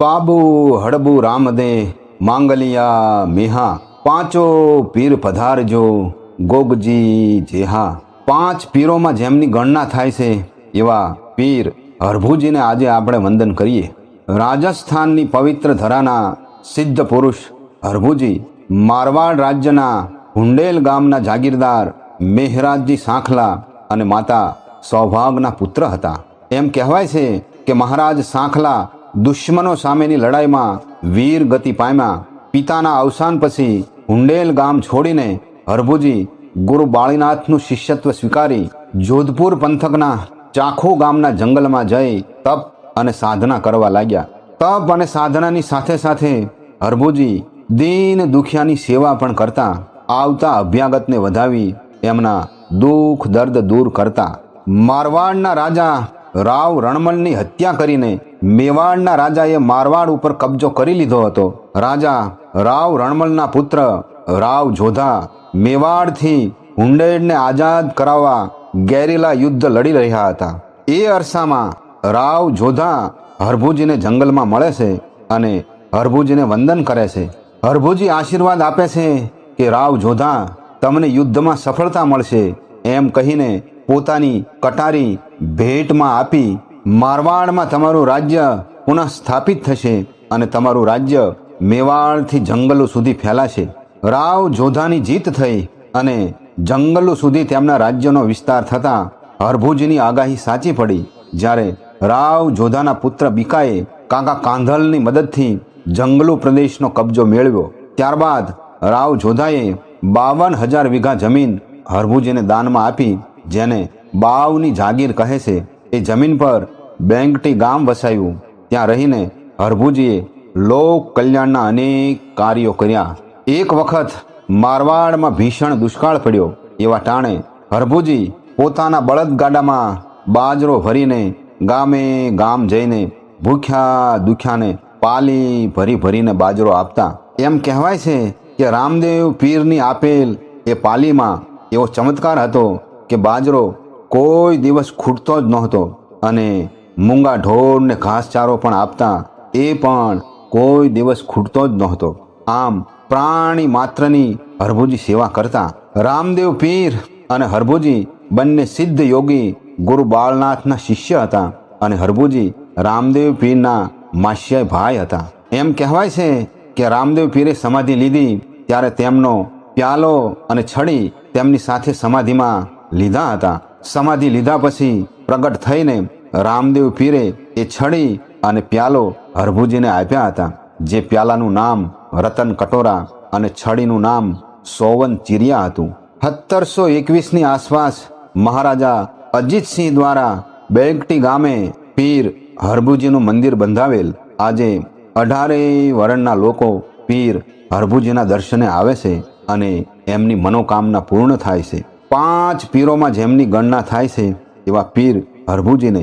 પાબુ હડબુ રામદે, માંગલિયા મેહા, પાંચો પીર પધારજો, ગોગજી જેહા. પાંચ પીરોમાં જેમની ગણના થાય છે, એવા પીર હરભુજીને આજે આપણે વંદન કરીએ. રાજસ્થાનની પવિત્ર ધરાના સિદ્ધ પુરુષ હરભુજી, મારવાડ રાજ્યના હુંડેલ ગામના જાગીરદાર મેહરાજજી સાંખલા અને માતા સૌભાગના પુત્ર હતા. એમ કહેવાય છે કે મહારાજ સાંખલા દુશ્મનો સામેની લડાઈમાં વીર ગતિ પામ્યા. પિતાના અવસાન પછી હુંડેલ ગામ છોડીને હરભુજી ગુરુ બાળીનાથનું શિષ્યત્વ સ્વીકારી જોધપુર પંથકના ચાખો ગામના જંગલમાં જઈ તપ અને સાધના કરવા લાગ્યા. તપ અને સાધનાની સાથે સાથે હરભુજી દીન દુખિયાની સેવા પણ કરતા, આવતા અભ્યાગતને વધાવી એમના દુઃખ દર્દ દૂર કરતા. મારવાડના રાજા રાવ રણમલની હત્યા કરીને મેવાડના રાજાએ મારવાડ ઉપર કબજો કરી લીધો હતો. રાજા રાવ રણમલના પુત્ર રાવ જોધા મેવાડથી હુંડેડને આઝાદ કરાવવા ગેરીલા યુદ્ધ લડી રહ્યા હતા. એ અરસામાં રાવ જોધા હરભુજીને જંગલમાં મળે છે અને હરભુજીને વંદન કરે છે. હરભુજી આશીર્વાદ આપે છે કે રાવ જોધા તમને યુદ્ધમાં સફળતા મળશે એમ કહીને પોતાની કટારી ભેટમાં આપી મારવાડમાં તમારું રાજ્ય પુનઃ સ્થાપિત થશે અને તમારું રાજ્ય મેવાડથી જંગલો સુધી ફેલાશે. રાવ જોધાની જીત થઈ અને જંગલો સુધી તેમના રાજ્યનો વિસ્તાર થતાં હરભુજની આગાહી સાચી પડી, જ્યારે રાવ જોધાના પુત્ર બીકાએ કાકા કાંધલની મદદથી જંગલો પ્રદેશનો કબજો મેળવ્યો. ત્યારબાદ રાવ જોધાએ બાવન હજાર વીઘા જમીન હરભુજીને દાનમાં આપી, જેને બાવની જાગીર કહે છે. એ જમીન પર બેંગટી ગામ વસાયું. ત્યાં રહીને હરભુજીએ લોક કલ્યાણના અનેક કાર્યો કર્યા. એક વખત મારવાડમાં ભીષણ દુષ્કાળ પડ્યો. એવા ટાણે હરભુજી પોતાના બળદગાડામાં બાજરો ભરીને ગામે ગામ જઈને ભૂખ્યા દુખ્યાને પાલી ભરી ભરીને બાજરો આપતા. એમ કહેવાય છે કે રામદેવ પીરની આપેલ એ પાલીમાં એવો ચમત્કાર હતો કે બાજરો કોઈ દિવસ ખૂટતો જ નહોતો. અને મૂંગા ઢોરને ઘાસચારો પણ આપતા એ પણ કોઈ દિવસ ખૂટતો જ નહોતો. આમ પ્રાણી માત્રની હરભુજી સેવા કરતા રામદેવ પીર અને હરભુજી બંને સિદ્ધ યોગી ગુરુ બાળનાથના શિષ્ય હતા અને હરભુજી રામદેવ પીરના માસ્ય ભાઈ હતા. એમ કહેવાય છે કે રામદેવ પીરે સમાધિ લીધી ત્યારે તેમનો પ્યાલો અને છડી તેમની સાથે સમાધિમાં લીધા હતા. સમાધિ લીધા પછી પ્રગટ થઈને રામદેવ પીરે એ છડી અને પ્યાલો હરભુજીને આપ્યા હતા, જે પ્યાલાનું નામ રતન કટોરા અને છડીનું નામ સોવન ચિરિયા હતું. સત્તરસો એકવીસની આસપાસ મહારાજા અજીતસિંહ દ્વારા બેગટી ગામે પીર હરભુજીનું મંદિર બંધાવેલ. આજે અઢારે વર્ણના લોકો પીર હરભુજીના દર્શને આવે છે અને એમની મનોકામના પૂર્ણ થાય છે. પાંચ પીરોમાં જેમની ગણના થાય છે એવા પીર હરભુજીને